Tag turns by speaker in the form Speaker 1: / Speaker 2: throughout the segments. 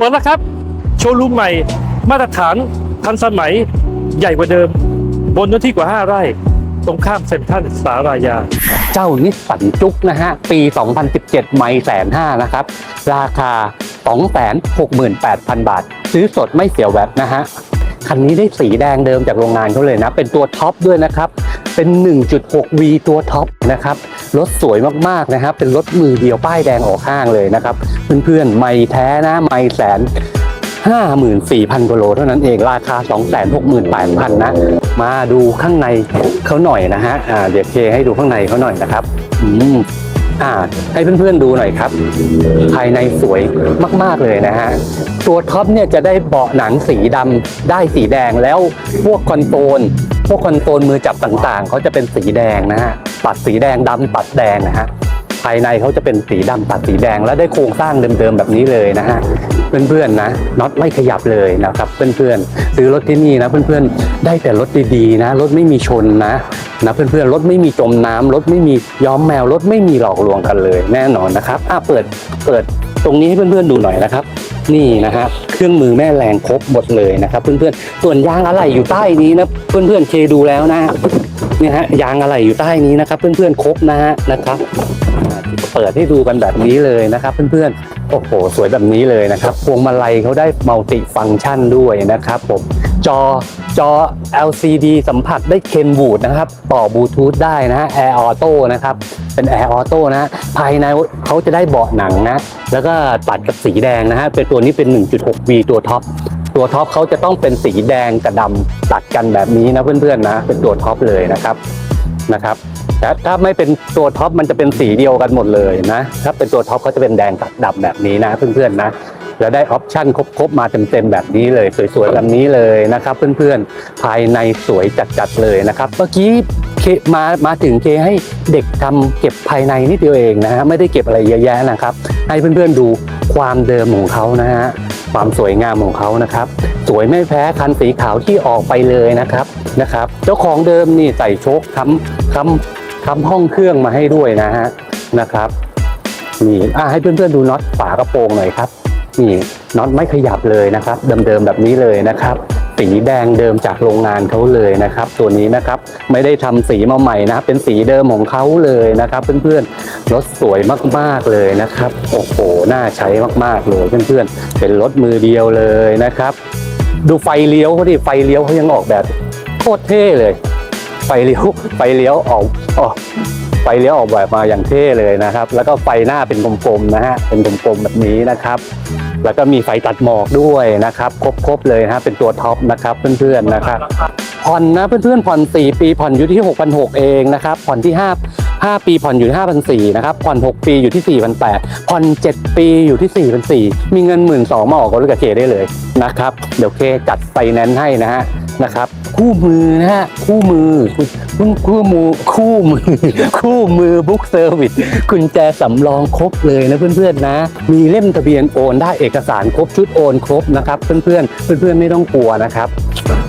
Speaker 1: เปิดแล้วครับ โชว์รูมใหม่ มาตรฐานทันสมัยใหญ่กว่าเดิม บนเนื้อที่กว่า 5 ไร่ ตรงข้ามเซ็นทรัลสารายา
Speaker 2: เจ้านิสสันจุกนะฮะ ปี 2017 ไม่แสนห้านะครับ ราคา 268,000 บาท ซื้อสดไม่เสียแวตนะฮะ คันนี้ได้สีแดงเดิมจากโรงงานเขาเลยนะ เป็นตัวท็อปด้วยนะครับ เป็น 1.6V ตัวท็อปนะครับ รถสวยมากๆนะครับ เป็นรถมือเดียวป้ายแดงออกห้างเลยนะครับ เพื่อนๆ ไม่แท้นะไม่แสน54,000กโลเท่านั้นเองราคา 268,000 นะ มาดูข้างในเขาหน่อยนะฮะอ่าเดี๋ยวเคให้ดูข้างในเขาหน่อยนะครับอืมอ่าให้เพื่อนๆดูหน่อยครับ ภายในสวยมากๆเลยนะฮะตัวท็อปเนี่ยจะได้เบาะหนังสีดำได้สีแดงแล้วพวกคอนโซล พวกคอนโซลมือจับต่างๆ เขาจะเป็นสีแดงนะฮะ ปัดสีแดงดำปัดแดงนะฮะ ภายในเขาจะเป็นสีดำปัดสีแดง แล้วได้โครงสร้างเดิมๆแบบนี้เลยนะฮะ เพื่อนๆนะ น็อตไม่ขยับเลยนะครับ เพื่อนๆ ซื้อรถที่นี่นะ เพื่อนๆ ได้แต่รถดีๆนะ รถไม่มีชนนะนะเพื่อนๆ รถไม่มีจมน้ำรถไม่มีย้อมแมว รถไม่มีหลอกลวงกันเลย แน่นอนนะครับ อะเปิด เปิดตรงนี้ให้เพื่อนๆดูหน่อยนะครับ นี่นะฮะเครื่องมือแม่แรงครบหมดเลยนะครับเพื่อนๆส่วนยางอะไรอยู่ใต้นี้นะเพื่อนๆเคดูแล้วนะเนี่ยฮะยางอะไรอยู่ใต้นี้นะครับ เพื่อนๆครบนะฮะนะครับ เปิดให้ดูกันแบบนี้เลยนะครับ เพื่อนๆ โอ้โห สวยแบบนี้เลยนะครับ พวงมาลัยเขาได้มัลติฟังก์ชันด้วยนะครับผมจอจอ LCD สัมผัสได้เคนบูดนะครับ ต่อบลูทูธได้นะฮะ Air Auto นะครับ เป็น Air Auto นะฮะภายในเขาจะได้เบาะหนังนะ แล้วก็ตัดกับสีแดงนะฮะเป็นตัวนี้เป็น 1.6V ตัวท็อปตัวท็อปเขาจะต้องเป็นสีแดงกับดำตัดกันแบบนี้นะเพื่อนๆนะ เป็นตัวท็อปเลยนะครับนะครับ แต่ถ้าไม่เป็นตัวท็อปมันจะเป็นสีเดียวกันหมดเลยนะ ถ้าเป็นตัวท็อปเขาจะเป็นแดงตัดดำแบบนี้นะเพื่อนๆนะแล้วได้ออปชั่นครบๆมาเต็มๆแบบนี้เลย สวยๆแบบนี้เลยนะครับ เพื่อนๆภายในสวยจัดๆเลยนะครับ เมื่อกี้เคมามาถึงเคให้เด็กทำเก็บภายในนิดเดียวเองนะฮะไม่ได้เก็บอะไรเยอะแยะนะครับ ให้เพื่อนๆดูความเดิมของเขานะฮะความสวยงามของเขานะครับ สวยไม่แพ้คันสีขาวที่ออกไปเลยนะครับนะครับ เจ้าของเดิมนี่ใส่โชคค้ำค้ำ ค้ำห้องเครื่องมาให้ด้วยนะฮะนะครับนี่อะให้เพื่อนๆดูน็อตฝากระโปรงหน่อยครับนี่น็อตไม่ขยับเลยนะครับ เดิมๆแบบนี้เลยนะครับสีแดงเดิมจากโรงงานเขาเลยนะครับ ตัวนี้นะครับไม่ได้ทำสีมาใหม่นะครับเป็นสีเดิมของเขาเลยนะครับเพื่อนๆรถสวยมากๆเลยนะครับโอ้โหน่าใช้มากๆเลยเพื่อนๆเป็นรถมือเดียวเลยนะครับ ดูไฟเลี้ยวเขาดิไฟเลี้ยวเขายังออกแบบโคตรเท่เลย ฟเลี้ยวไฟเลี้ยวออกออกไฟเลี้ยวออกแบบมาอย่างเท่เลยนะครับ แล้วก็ไฟหน้าเป็นกลมๆนะฮะเป็นกลมๆแบบนี้นะครับ แล้วก็มีไฟตัดหมอกด้วยนะครับ ครบๆเลยฮะเป็นตัวท็อปนะครับเพื่อนๆนะครับ ผ่อนนะเพื่อนๆผ่อน 4 ปีผ่อนอยู่ที่ 6,600 เองนะครับผ่อนที่ 5 5 ปีผ่อนอยู่ที่5,400นะครับผ่อน 6 ปีอยู่ที่ 4,800ผ่อน 7 ปีอยู่ที่ 4,400 มีเงิน 1 2ื่นมาออกรถกับเคได้เลยนะครับเดี๋ยวเคจัดไฟแนนซ์ให้นะฮะนะครับคู่มือนะฮะคู่มือคู่คู่มือคู่มือ คู่มือบุ๊กเซอร์วิสกุญแจสำรองครบเลยนะเพื่อนๆนะ มีเล่มทะเบียนโอนได้เอกสารครบชุดโอนครบนะครับ เพื่อนๆเพื่อนๆไม่ต้องกลัวนะครับ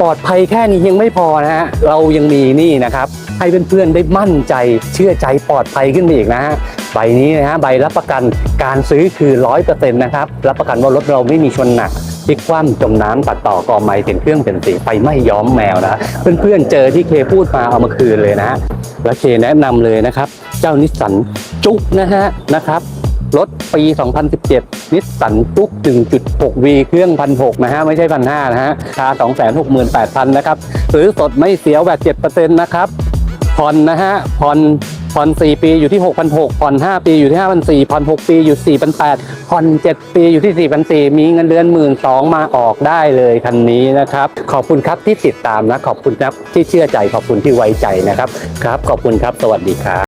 Speaker 2: ปลอดภัยแค่นี้ยังไม่พอนะฮะเรายังมีนี่นะครับ ให้เพื่อนๆได้มั่นใจเชื่อใจปลอดภัยขึ้นไปอีกนะฮะใบนี้นะฮะใบรับประกันการซื้อคือร้อยเปอร์เซ็นต์นะครับรับประกันว่ารถเราไม่มีชนหนักพลิกคว่ำจมน้ำตัดต่อกอไม้เปลี่ยนเครื่องเปลี่ยนสีไฟไม้ย้อมแมวนะเพื่อนๆเจอที่เคพูดมาเอามาคืนเลยนะฮะและเคแนะนำเลยนะครับ เจ้านิสสันจุกนะฮะนะครับ รถปี 2017 นิสสันจุก 1.6V เครื่อง1,600นะฮะ ไม่ใช่1,500นะฮะราคา268,000 นะครับซื้อสดไม่เสียแวด7%นะครับผ่อนนะฮะผ่อนผ่อน4 ปีอยู่ที่ 6,600ผ่อน 5 ปีอยู่ที่ 5,400ผ่อน 6 ปีอยู่ 4,800ผ่อน 7 ปีอยู่ที่ 4,400 มีเงินเดือน 12,000 มาออกได้เลยคันนี้นะครับ ขอบคุณครับที่ติดตามนะ ขอบคุณครับที่เชื่อใจ ขอบคุณที่ไว้ใจนะครับ ครับ ขอบคุณครับ สวัสดีครับ